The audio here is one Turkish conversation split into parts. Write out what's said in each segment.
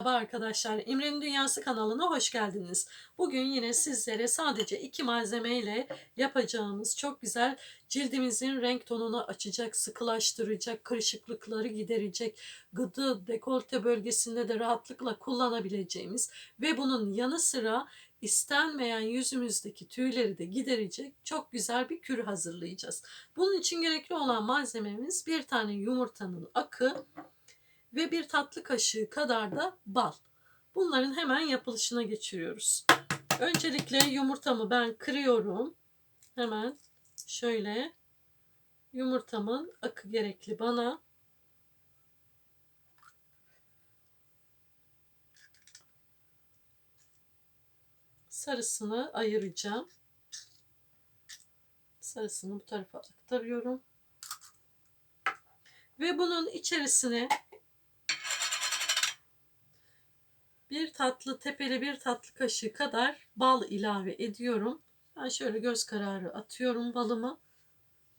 Merhaba arkadaşlar, İmre'nin Dünyası kanalına hoş geldiniz. Bugün yine sizlere sadece iki malzemeyle yapacağımız çok güzel cildimizin renk tonunu açacak, sıkılaştıracak, kırışıklıkları giderecek, gıdı, dekolte bölgesinde de rahatlıkla kullanabileceğimiz ve bunun yanı sıra istenmeyen yüzümüzdeki tüyleri de giderecek çok güzel bir kür hazırlayacağız. Bunun için gerekli olan malzememiz bir tane yumurtanın akı, ve bir tatlı kaşığı kadar da bal. Bunların hemen yapılışına geçiriyoruz. Öncelikle yumurtamı ben kırıyorum. Hemen şöyle yumurtamın akı gerekli bana. Sarısını ayıracağım. Sarısını bu tarafa aktarıyorum. Ve bunun içerisine bir tatlı tepeli bir tatlı kaşığı kadar bal ilave ediyorum. Ben şöyle göz kararı atıyorum balımı.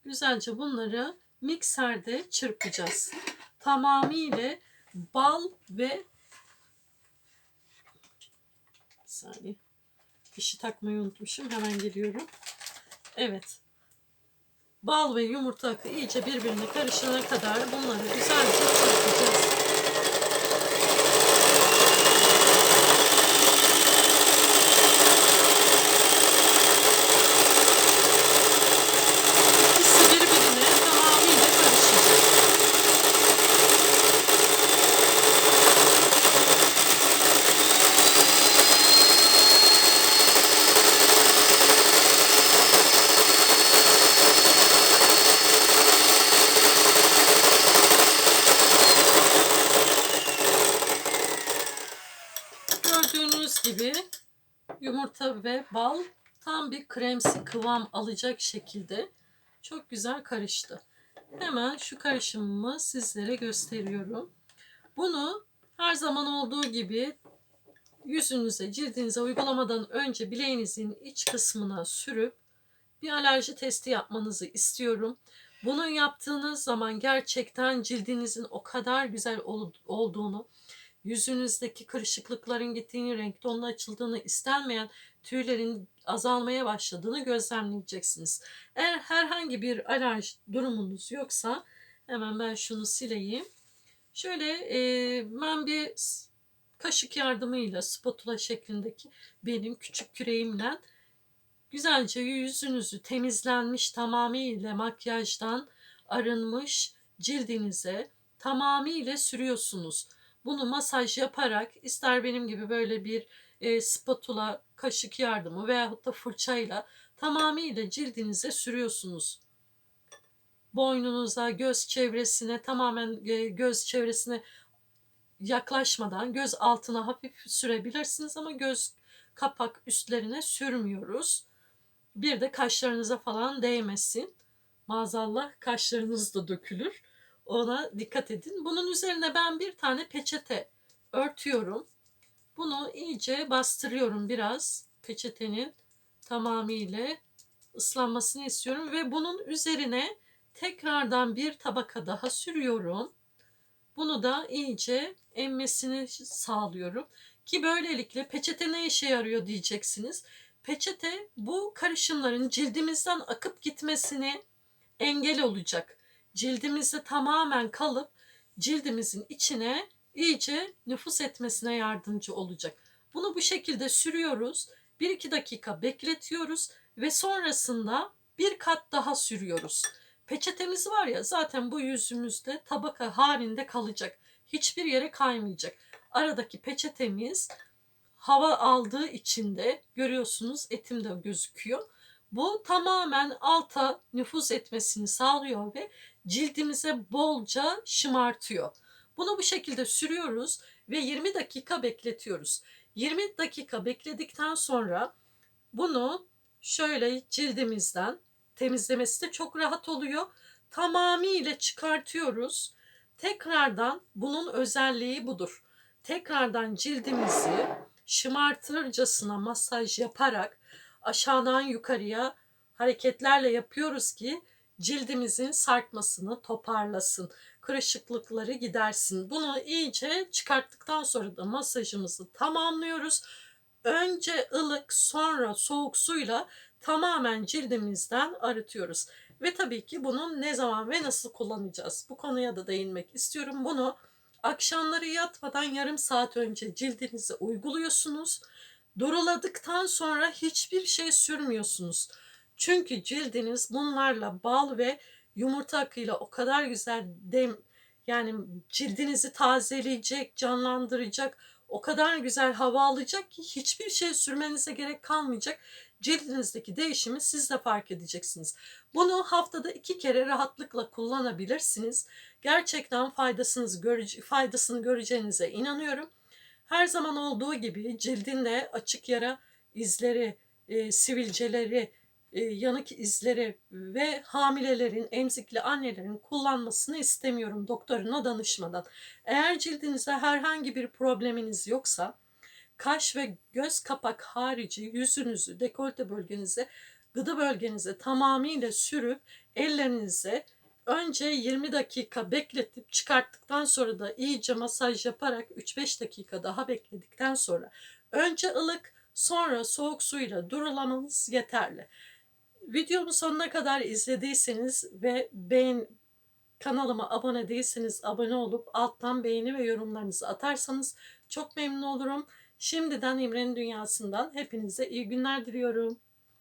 Güzelce bunları mikserde çırpacağız. Tamamıyla bal ve bir saniye fişi takmayı unutmuşum. Hemen geliyorum. Evet. Bal ve yumurta akı iyice birbirine karışana kadar bunları güzelce çırpacağız. İkisi birbirine tamamıyla karışacak. Gördüğünüz gibi ve bal tam bir kremsi kıvam alacak şekilde çok güzel karıştı. Hemen şu karışımımı sizlere gösteriyorum. Bunu her zaman olduğu gibi yüzünüze, cildinize uygulamadan önce bileğinizin iç kısmına sürüp bir alerji testi yapmanızı istiyorum. Bunu yaptığınız zaman gerçekten cildinizin o kadar güzel ol- olduğunu, yüzünüzdeki kırışıklıkların gittiğini, renk tonun açıldığını, istenmeyen tüylerin azalmaya başladığını gözlemleyeceksiniz. Eğer herhangi bir alerji durumunuz yoksa hemen ben şunu sileyim. Şöyle e, ben bir kaşık yardımıyla spatula şeklindeki benim küçük küreğimle güzelce yüzünüzü temizlenmiş tamamıyla makyajdan arınmış cildinize tamamıyla sürüyorsunuz. Bunu masaj yaparak ister benim gibi böyle bir e, spatula kaşık yardımı veyahut da fırçayla tamamıyla cildinize sürüyorsunuz. Boynunuza, göz çevresine tamamen e, göz çevresine yaklaşmadan göz altına hafif sürebilirsiniz ama göz kapak üstlerine sürmüyoruz. Bir de kaşlarınıza falan değmesin. Maazallah kaşlarınız da dökülür. Ona dikkat edin. Bunun üzerine ben bir tane peçete örtüyorum. Bunu iyice bastırıyorum biraz. Peçetenin tamamıyla ıslanmasını istiyorum ve bunun üzerine tekrardan bir tabaka daha sürüyorum. Bunu da iyice emmesini sağlıyorum. Ki böylelikle peçete ne işe yarıyor diyeceksiniz. Peçete bu karışımların cildimizden akıp gitmesini engel olacak. Cildimizde tamamen kalıp cildimizin içine iyice nüfus etmesine yardımcı olacak. Bunu bu şekilde sürüyoruz. 1-2 dakika bekletiyoruz ve sonrasında bir kat daha sürüyoruz. Peçetemiz var ya zaten bu yüzümüzde tabaka halinde kalacak. Hiçbir yere kaymayacak. Aradaki peçetemiz hava aldığı için de görüyorsunuz etim de gözüküyor. Bu tamamen alta nüfuz etmesini sağlıyor ve cildimize bolca şımartıyor. Bunu bu şekilde sürüyoruz ve 20 dakika bekletiyoruz. 20 dakika bekledikten sonra bunu şöyle cildimizden temizlemesi de çok rahat oluyor. Tamamıyla çıkartıyoruz. Tekrardan bunun özelliği budur. Tekrardan cildimizi şımartırcasına masaj yaparak aşağıdan yukarıya hareketlerle yapıyoruz ki cildimizin sarkmasını toparlasın. kırışıklıkları gidersin. Bunu iyice çıkarttıktan sonra da masajımızı tamamlıyoruz. Önce ılık sonra soğuk suyla tamamen cildimizden arıtıyoruz. Ve tabii ki bunu ne zaman ve nasıl kullanacağız? Bu konuya da değinmek istiyorum. Bunu akşamları yatmadan yarım saat önce cildinize uyguluyorsunuz. Duruladıktan sonra hiçbir şey sürmüyorsunuz. Çünkü cildiniz bunlarla bal ve yumurta akıyla o kadar güzel dem yani cildinizi tazeleyecek, canlandıracak, o kadar güzel hava alacak ki hiçbir şey sürmenize gerek kalmayacak. Cildinizdeki değişimi siz de fark edeceksiniz. Bunu haftada iki kere rahatlıkla kullanabilirsiniz. Gerçekten faydasını, görece faydasını göreceğinize inanıyorum. Her zaman olduğu gibi cildinde açık yara izleri, e, sivilceleri, yanık izleri ve hamilelerin, emzikli annelerin kullanmasını istemiyorum doktoruna danışmadan. Eğer cildinizde herhangi bir probleminiz yoksa kaş ve göz kapak harici yüzünüzü, dekolte bölgenize, gıda bölgenize tamamıyla sürüp ellerinize önce 20 dakika bekletip çıkarttıktan sonra da iyice masaj yaparak 3-5 dakika daha bekledikten sonra önce ılık sonra soğuk suyla durulamanız yeterli. Videomu sonuna kadar izlediyseniz ve beğen kanalıma abone değilseniz abone olup alttan beğeni ve yorumlarınızı atarsanız çok memnun olurum. Şimdiden İmre'nin dünyasından hepinize iyi günler diliyorum.